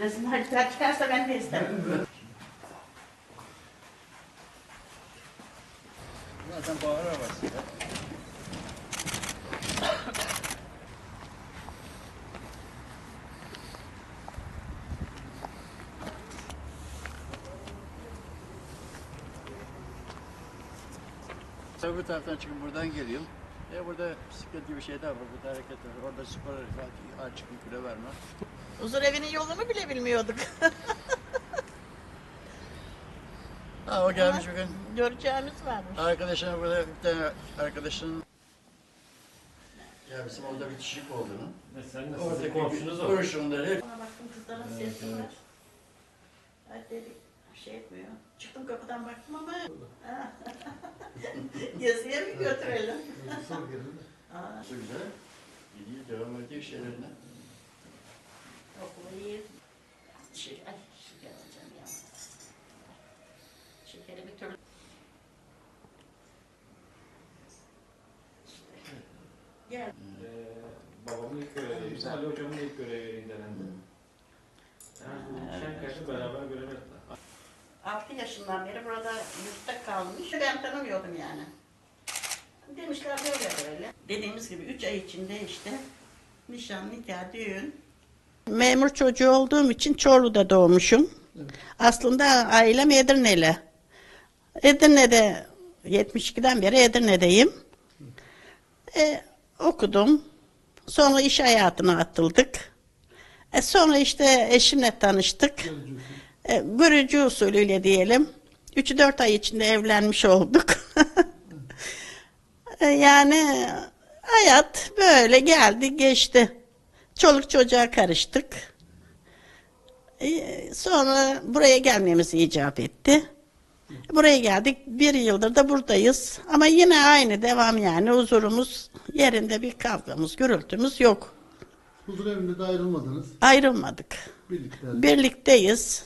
Resim harita çıkarsa ben de isterim. Zaten bağır arabası ya. Tabii taraftan çıkıp buradan geliyorum. E burada bisiklet gibi şeyler var, burada hareket var. Orada spor açık bir kilo vermez. Huzur evinin yolunu bile bilmiyorduk. Ha o gelmiş bugün. Göreceğimiz varmış. Arkadaşına burada bir tane arkadaşının ya bizim orada bir kişilik olduğunu. Ve sen de sizin komşunuz o. kurşunları hep Ona baktım kızların sesi var. Hadi dedik bir şey etmiyor. Çıktım kapıdan baktım ama yazıya mı götürelim? Güzel. Gidiyor devam ediyor şeylerine. okulu iyi. Şey, ay şeker alacağım ya. Şekeri bir türlü. Gel. Ee, babamın ilk göreviydi. Ali hocamın ilk göreviydi denendi. Yani Şenkaş'ı beraber görev. 6 yaşından beri burada yurtta kalmış. Ben tanımıyordum yani. Demişler böyle böyle. Dediğimiz gibi 3 ay içinde işte nişan, nikah, düğün. Memur çocuğu olduğum için Çorlu'da doğmuşum. Aslında ailem Edirne'li. Edirne'de 72'den beri Edirne'deyim. E, okudum. Sonra iş hayatına atıldık. E, sonra işte eşimle tanıştık. E, görücü usulüyle diyelim. 3-4 ay içinde evlenmiş olduk. E, yani hayat böyle geldi geçti. Çoluk çocuğa karıştık. E, sonra buraya gelmemiz icap etti. Buraya geldik. Bir yıldır da buradayız. Ama yine aynı devam yani. Huzurumuz yerinde bir kavgamız, gürültümüz yok. Huzur evinde de ayrılmadınız. Ayrılmadık. Birlikte. Birlikteyiz.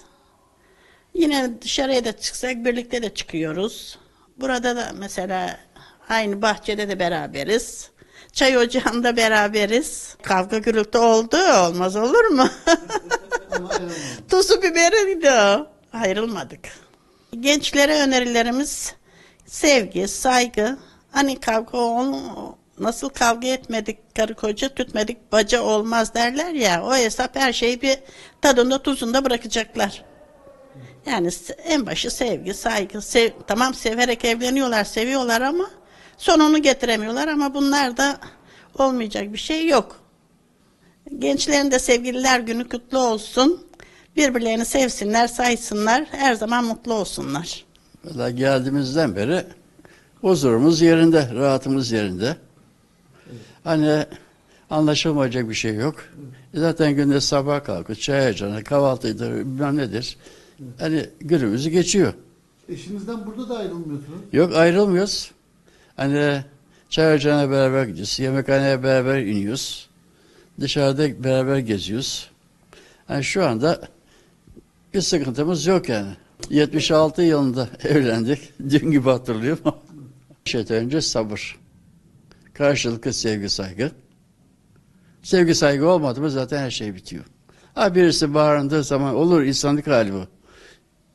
Yine dışarıya da çıksak birlikte de çıkıyoruz. Burada da mesela aynı bahçede de beraberiz. Çay ocağında beraberiz. Kavga gürültü oldu. Olmaz olur mu? Tuzu biberiydi o. Ayrılmadık. Gençlere önerilerimiz sevgi, saygı. Hani kavga ol, nasıl kavga etmedik karı koca tütmedik baca olmaz derler ya. O hesap her şeyi bir tadında tuzunda bırakacaklar. Yani en başı sevgi, saygı. Sev, tamam severek evleniyorlar, seviyorlar ama sonunu getiremiyorlar ama bunlar da olmayacak bir şey yok. Gençlerin de sevgililer günü kutlu olsun. Birbirlerini sevsinler, saysınlar. Her zaman mutlu olsunlar. Valla geldiğimizden beri huzurumuz yerinde, rahatımız yerinde. Hani anlaşılmayacak bir şey yok. Zaten günde sabah kalkıp çay ocağına, kahvaltıydı, bilmem nedir. Hani günümüzü geçiyor. Eşinizden burada da ayrılmıyorsunuz. Yok ayrılmıyoruz. Hani çay ocağına beraber gidiyoruz, yemekhaneye beraber iniyoruz. Dışarıda beraber geziyoruz. Yani şu anda bir sıkıntımız yok yani. 76 yılında evlendik. Dün gibi hatırlıyorum. Şey önce sabır. Karşılıklı sevgi saygı. Sevgi saygı olmadı mı zaten her şey bitiyor. Ha birisi bağırındığı zaman olur insanlık hali bu.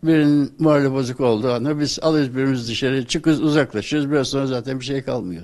Birinin morali bozuk olduğu anda biz alırız birimizi dışarı çıkıyoruz uzaklaşıyoruz. Biraz sonra zaten bir şey kalmıyor.